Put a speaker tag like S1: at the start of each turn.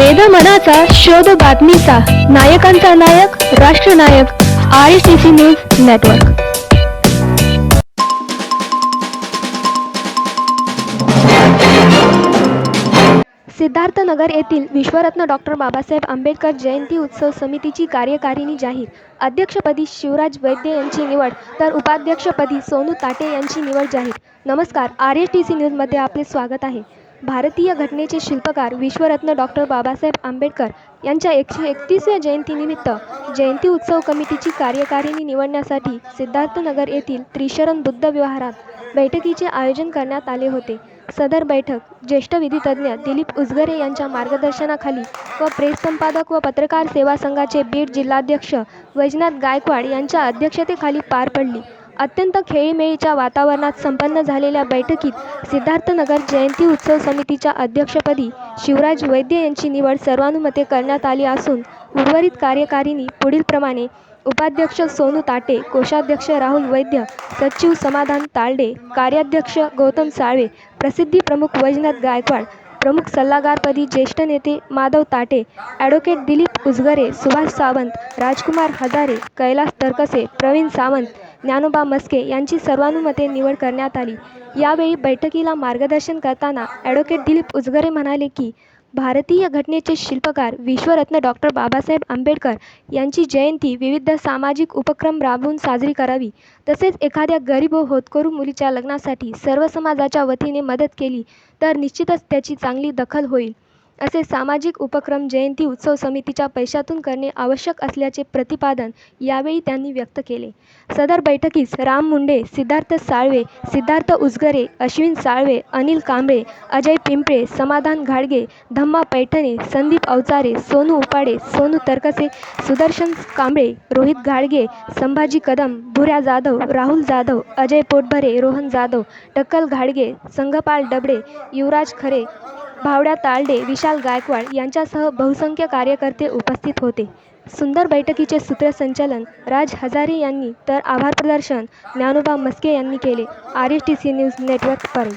S1: वेद मनाचा शोध बातमीचा. नायकांचा नायक राष्ट्रनायक R T C news network Siddharthnagar येथील विश्वरत्न डॉक्टर बाबासाहेब आंबेडकर जयंती उत्सव समितीची कार्यकारिणी जाहीर. अध्यक्षपदी शिवराज वैद्य यांची निवड तर उपाध्यक्षपदी सोनू ताटे यांची निवड जाहीर. नमस्कार आर एस टी सी न्यूजमध्ये आपले स्वागत आहे. भारतीय घटनेचे शिल्पकार विश्वरत्न डॉक्टर बाबासाहेब आंबेडकर यांच्या एकशे एकतीसव्या जयंतीनिमित्त जयंती उत्सव कमिटीची कार्यकारिणी निवडण्यासाठी सिद्धार्थनगर येथील त्रिशरण बुद्ध विहारात बैठकीचे आयोजन करण्यात आले होते. सदर बैठक ज्येष्ठ विधितज्ञ दिलीप उजगरे यांच्या मार्गदर्शनाखाली व प्रेस संपादक व पत्रकार सेवा संघाचे बीड जिल्हाध्यक्ष वैजनाथ गायकवाड यांच्या अध्यक्षतेखाली पार पडली. अत्यंत खेळीमेळीच्या वातावरणात संपन्न झालेल्या बैठकीत सिद्धार्थनगर जयंती उत्सव समितीच्या अध्यक्षपदी शिवराज वैद्य यांची निवड सर्वानुमते करण्यात आली असून उर्वरित कार्यकारिणी पुढीलप्रमाणे उपाध्यक्ष सोनू ताटे कोषाध्यक्ष राहुल वैद्य सचिव समाधान तालडे कार्याध्यक्ष गौतम साळवे प्रसिद्धी प्रमुख वैजनाथ गायकवाड प्रमुख सल्लागारपदी ज्येष्ठ नेते माधव ताटे ॲडव्होकेट दिलीप उजगरे सुभाष सावंत राजकुमार हजारे कैलास तरकसे प्रवीण सावंत ज्ञानोबा मस्के यांची सर्वानुमते निवड करण्यात आली. यावेळी बैठकीला मार्गदर्शन करताना ॲडव्होकेट दिलीप उजगरे म्हणाले की भारतीय घटनेचे शिल्पकार विश्वरत्न डॉक्टर बाबासाहेब आंबेडकर यांची जयंती विविध सामाजिक उपक्रम राबवून साजरी करावी. तसेच एखाद्या गरीब व होतकरू मुलीच्या लग्नासाठी सर्व समाजाच्या वतीने मदत केली तर निश्चितच त्याची चांगली दखल होईल. असे सामाजिक उपक्रम जयंती उत्सव समितीच्या पैशातून करणे आवश्यक असल्याचे प्रतिपादन यावेळी त्यांनी व्यक्त केले. सदर बैठकीस राम मुंडे सिद्धार्थ साळवे सिद्धार्थ उजगरे अश्विन साळवे अनिल कांबळे अजय पिंपळे समाधान घाडगे धम्मा पैठणे संदीप अवचारे सोनू उपाडे सोनू तरकसे सुदर्शन कांबळे रोहित घाडगे संभाजी कदम भुऱ्या जाधव राहुल जाधव अजय पोटभरे रोहन जाधव टक्कल घाडगे संघपाल डबडे युवराज खरे भावड्या तालडे विशाल गायकवाड यांच्यासह बहुसंख्य कार्यकर्ते उपस्थित होते. सुंदर बैठकीचे सूत्रसंचालन राज हजारे यांनी तर आभार प्रदर्शन ज्ञानोबा मस्के यांनी केले. R S T C news network Parli